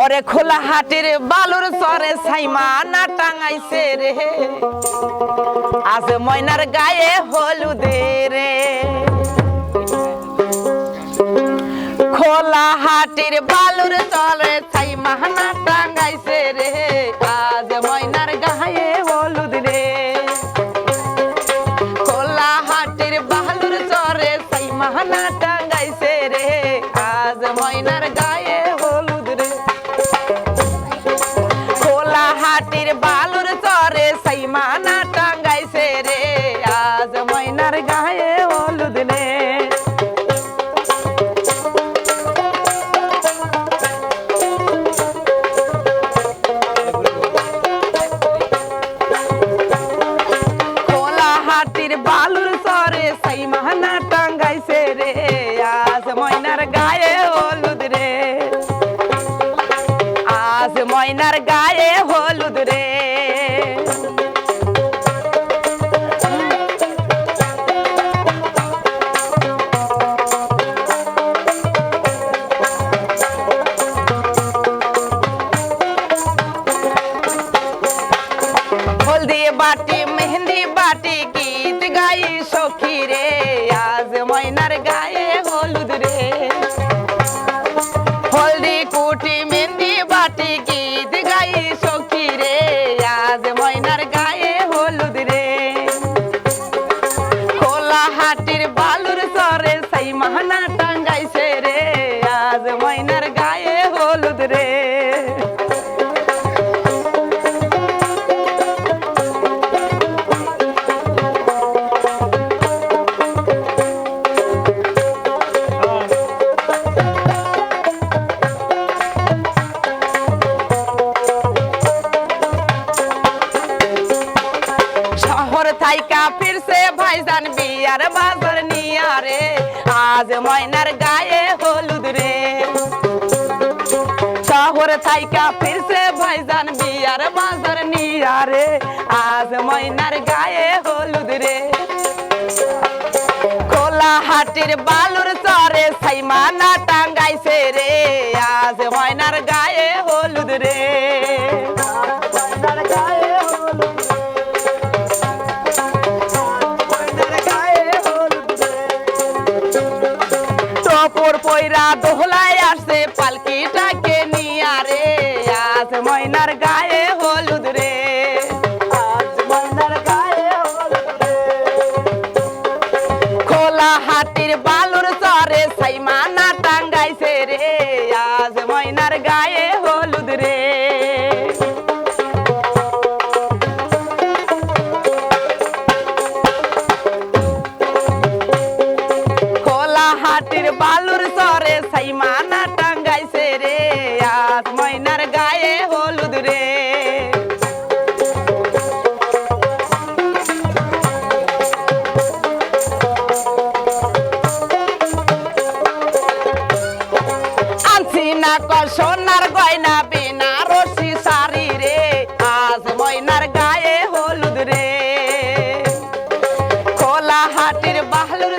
ওরে খোলা হাটের বালুর সরে সাইমা না টাঙাইছে রে। আজ ময়নার গায়ে হলুদে রে। খোলা হাটির বালুর সরে সাইমা না টাঙাইছে রে। আজ ময়নার ভাইজান বিয়ার বাজার নিয়া রে, আজ ময়নার গায়ে হলুদ রে। শহর থাইকা ফিরছে ভাইজান বিয়ার বাজার নিয়া রে, আজ ময়নার গায়ে হলুদ রে। খোলা হাটির বালুর চরে সাইমানা টাঙ্গাইছে রে, আজ ময়নার গায়ে হলুদ রে। পয়রা আনছি না কর সোনার গয়না বিনা রশি সারি রে। আজ ময়নার গায়ে হলুদ রে। খোলা হাটির বাহলুর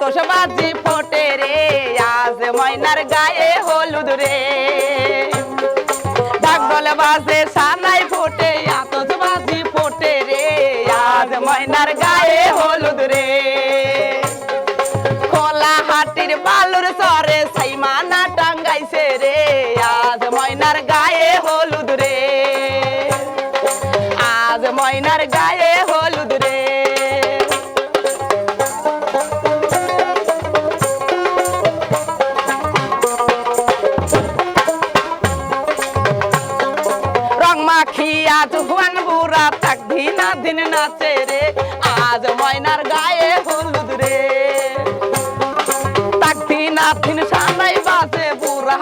তোষ বাজি ফোটে রে, আজ ময়নার গায়ে হলুদ রে। ডাকল বাজে সানাই ফোটে আতস বাজি ফোটে রে, আজ ময়নার গায়ে হলুদ রে। খোলা হাটির বালুর সরে সাইমানা টাঙ্গাইছে রে, আজ ময়নার গায়ে হলুদ রে। আজ ময়নার গায়ে নাচে রে আজ ময়নার গায়ে হলুদ রে। তাকতি নাথিন সানাই বাজে বুড়া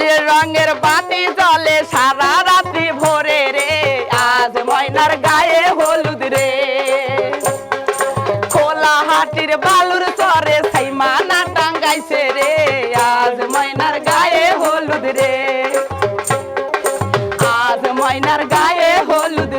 রে রঙের বাতি চলে সারা রাত্রি ভরে রে। আজ ময়নার গায়ে হলুদ রে। খোলা হাটির বালুর চরে সাইমানা টাঙ্গাইছে রে। আজ ময়নার গায়ে হলুদ রে। আজ ময়নার গায়ে হলুদ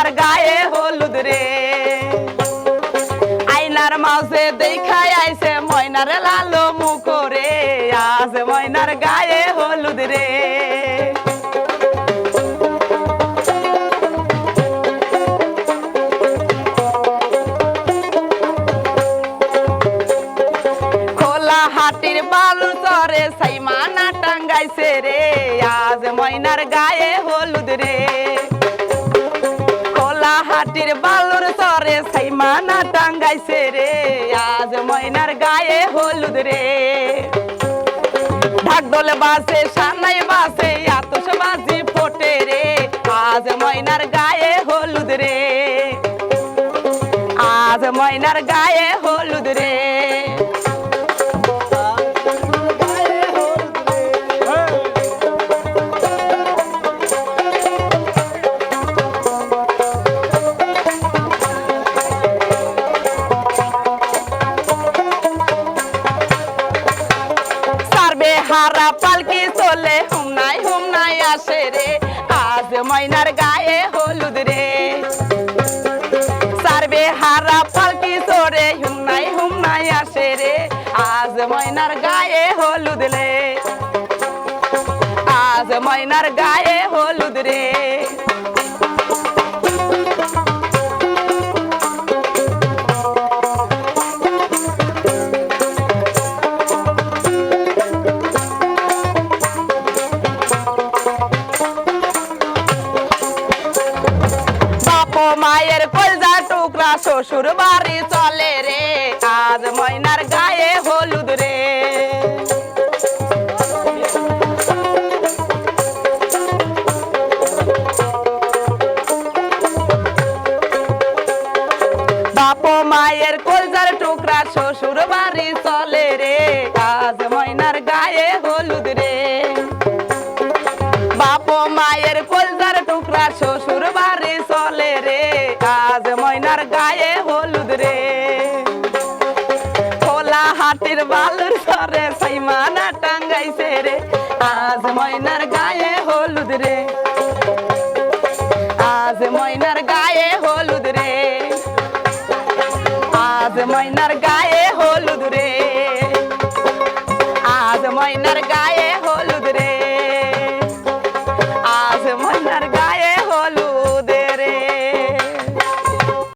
ময়নার গায়ে হলুদ রে। আইনার মাঝে দেখাই আইছে ময়নার লালো মুখ রে আজ ময়নার গায়ে হলুদ রে। হাটির বালু চরে সাইমানা টাঙ্গাইছে রে। আজ ময়নার গায়ে হলুদ রে। খোলা বালুর বালুর চরে সাইমানা টাঙ্গাইছে রে। আজ ময়নার গায়ে হলুদ রে। ঢাক দলে বাসে সানাই বাসে আতস বাজি ফোটে রে। আজ ময়নার গায়ে হলুদ রে। আজ ময়নার গায়ে হলুদ রে। হারা পালকি তোরে হুমনাই হুমনাই আসে রে। আজ ময়নার গায়ে হলুদ রে। আজ ময়নার গায়ে হলুদ রে। মায়ের কলজার টুকরা শ্বশুর বাড়ি চলে রে। কাজ ময়নার গায়ে হলুদ রে। খোলা হাতির বালুর সরে সাইমানা টাঙ্গাইছে রে। আজ ময়নার গায়ে হলুদ রে।